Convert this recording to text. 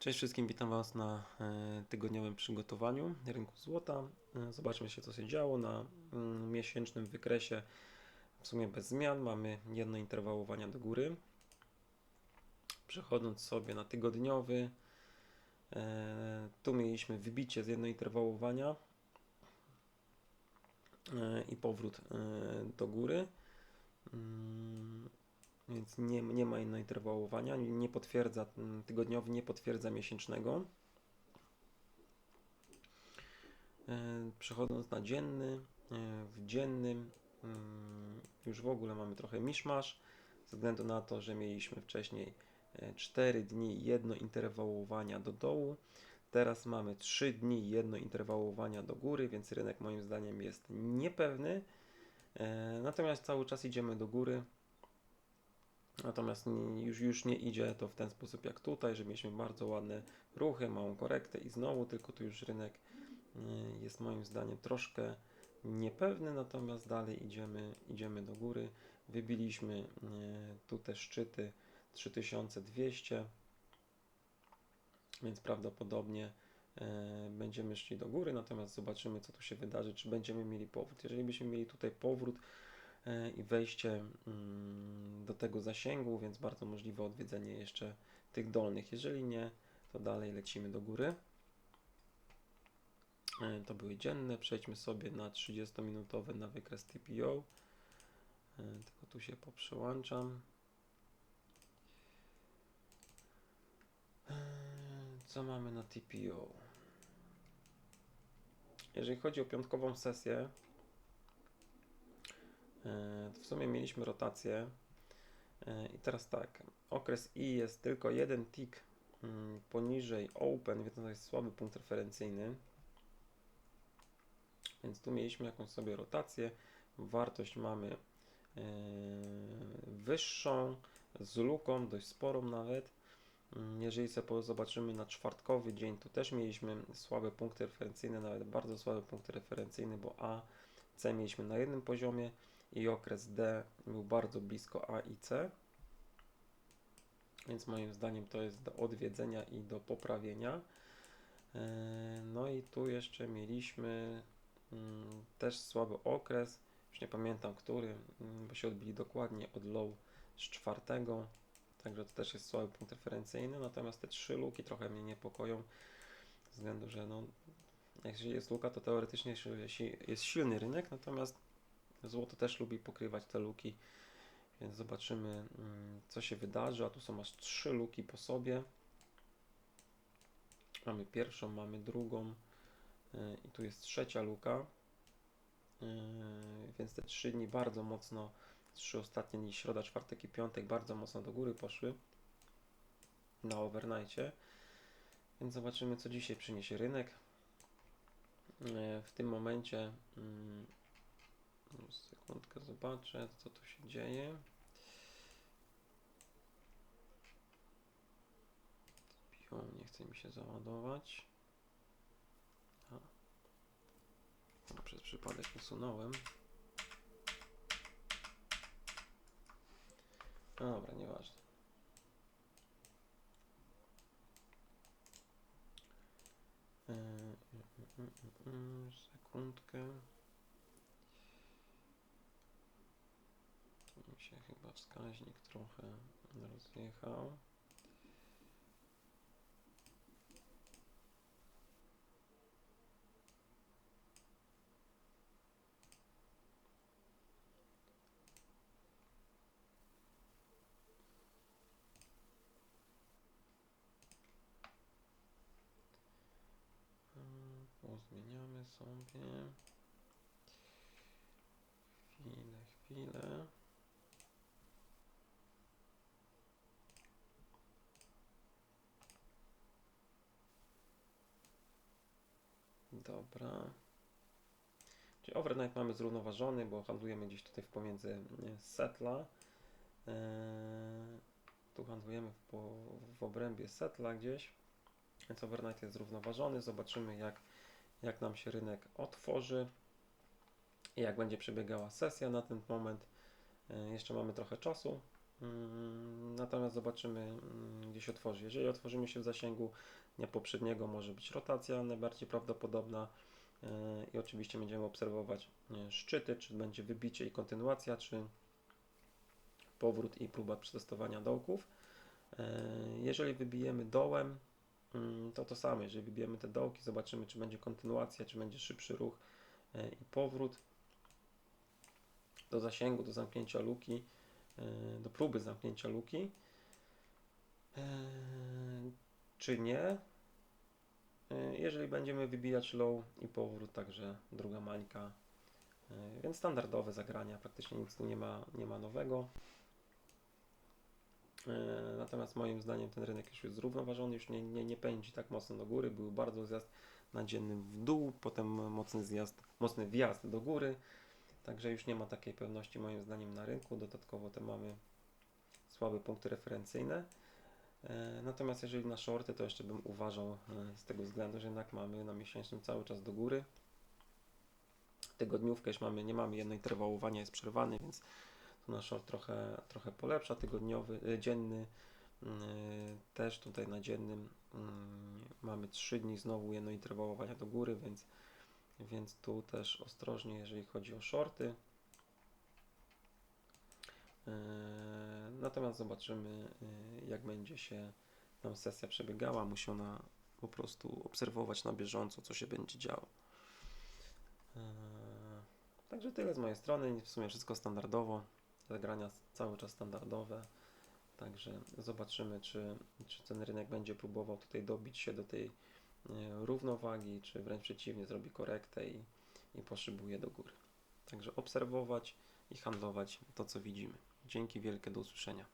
Cześć wszystkim, witam Was na e, tygodniowym przygotowaniu rynku złota. E, Zobaczmy się, co się działo na mm, miesięcznym wykresie. W sumie bez zmian mamy jedno interwałowania do góry. Przechodząc sobie na tygodniowy, e, tu mieliśmy wybicie z jedno interwałowania i powrót do góry. Więc nie, nie ma interwałowania, nie potwierdza, mm, tygodniowy nie potwierdza miesięcznego. E, Przechodząc na dzienny, e, w dziennym mm, już w ogóle mamy trochę miszmasz, ze względu na to, że mieliśmy wcześniej 4 dni jedno interwałowania do dołu, teraz mamy 3 dni jedno interwałowania do góry, więc rynek moim zdaniem jest niepewny, E, natomiast cały czas idziemy do góry. Natomiast już, już nie idzie to w ten sposób jak tutaj, że mieliśmy bardzo ładne ruchy, małą korektę i znowu, tylko tu już rynek y, jest moim zdaniem troszkę niepewny, natomiast dalej idziemy, idziemy do góry. Wybiliśmy y, tu te szczyty 3200, więc prawdopodobnie e, będziemy szli do góry, natomiast zobaczymy, co tu się wydarzy, czy będziemy mieli powrót. Jeżeli byśmy mieli tutaj powrót i wejście mm, do tego zasięgu, więc bardzo możliwe odwiedzenie jeszcze tych dolnych. Jeżeli nie, to dalej lecimy do góry. E, To były dzienne. Przejdźmy sobie na 30-minutowe na wykres TPO. E, Tylko tu się poprzełączam. E, Co mamy na TPO? Jeżeli chodzi o piątkową sesję, e, to w sumie mieliśmy rotację. E, I teraz tak, okres I jest tylko jeden tick mm, poniżej open, więc to jest słaby punkt referencyjny. Więc tu mieliśmy jakąś sobie rotację. Wartość mamy e, wyższą, z luką, dość sporą nawet. Mm, Jeżeli sobie zobaczymy na czwartkowy dzień, to też mieliśmy słabe punkty referencyjne, nawet bardzo słabe punkty referencyjne, bo A, C mieliśmy na jednym poziomie i okres D był bardzo blisko A i C. Więc moim zdaniem to jest do odwiedzenia i do poprawienia. E, No i tu jeszcze mieliśmy mm, też słaby okres, już nie pamiętam który, mm, bo się odbili dokładnie od low z czwartego, także to też jest słaby punkt referencyjny, natomiast te trzy luki trochę mnie niepokoją, ze względu, że no, jeśli jest luka, to teoretycznie jest silny rynek, natomiast złoto też lubi pokrywać te luki, więc zobaczymy, mm, co się wydarzy, a tu są aż trzy luki po sobie. Mamy pierwszą, mamy drugą yy, i tu jest trzecia luka. Yy, Więc te trzy dni bardzo mocno, trzy ostatnie dni, środa, czwartek i piątek, bardzo mocno do góry poszły na overnightie. Więc zobaczymy, co dzisiaj przyniesie rynek. Yy, W tym momencie, mm, sekundkę, zobaczę, co tu się dzieje. Piło, nie chce mi się załadować. A. No, Przez przypadek usunąłem. No dobra, nieważne. Yy, yy, yy, yy, Sekundkę. Tu mi się chyba wskaźnik trochę rozjechał. Mm, Pozmieniamy sobie. Chwilę, chwilę. Dobra. Czyli overnight mamy zrównoważony, bo handlujemy gdzieś tutaj w pomiędzy setla. Eee, tu handlujemy w, w obrębie setla gdzieś. Więc overnight jest zrównoważony. Zobaczymy jak, jak nam się rynek otworzy i jak będzie przebiegała sesja na ten moment. E, Jeszcze mamy trochę czasu, Natomiast zobaczymy, mm, gdzie się otworzy. Jeżeli otworzymy się w zasięgu dnia poprzedniego, może być rotacja najbardziej prawdopodobna. Yy, I oczywiście będziemy obserwować yy, szczyty, czy będzie wybicie i kontynuacja, czy powrót i próba przetestowania dołków. Yy, Jeżeli wybijemy dołem, mm, to to samo. Jeżeli wybijemy te dołki, zobaczymy, czy będzie kontynuacja, czy będzie szybszy ruch i powrót do zasięgu, do zamknięcia luki, do próby zamknięcia luki, yy, czy nie. Yy, Jeżeli będziemy wybijać low i powrót, także druga mańka. Yy, Więc standardowe zagrania, praktycznie nic tu nie ma, nie ma nowego. Natomiast moim zdaniem ten rynek już jest zrównoważony, już nie, nie, nie pędzi tak mocno do góry. Był bardzo zjazd na dziennym w dół, potem mocny zjazd, mocny wjazd do góry. Także już nie ma takiej pewności moim zdaniem na rynku. Dodatkowo te mamy słabe punkty referencyjne. E, Natomiast jeżeli na shorty, to jeszcze bym uważał e, z tego względu, że jednak mamy na miesięcznym cały czas do góry. Tygodniówkę już mamy, nie mamy jedno interwałowanie, jest przerwany, więc tu na short trochę, trochę polepsza. Tygodniowy, e, dzienny mm, też tutaj na dziennym mm, mamy 3 dni znowu jedno interwałowanie do góry, więc więc tu też ostrożnie, jeżeli chodzi o shorty. Yy, Natomiast zobaczymy, yy, jak będzie się nam sesja przebiegała. Musi ona po prostu obserwować na bieżąco, co się będzie działo. Yy, Także tyle z mojej strony. W sumie wszystko standardowo. Zagrania cały czas standardowe. Także zobaczymy, czy, czy ten rynek będzie próbował tutaj dobić się do tej e, równowagi, czy wręcz przeciwnie, zrobi korektę i, i poszybuje do góry. Także obserwować i handlować to, co widzimy. Dzięki wielkie, do usłyszenia.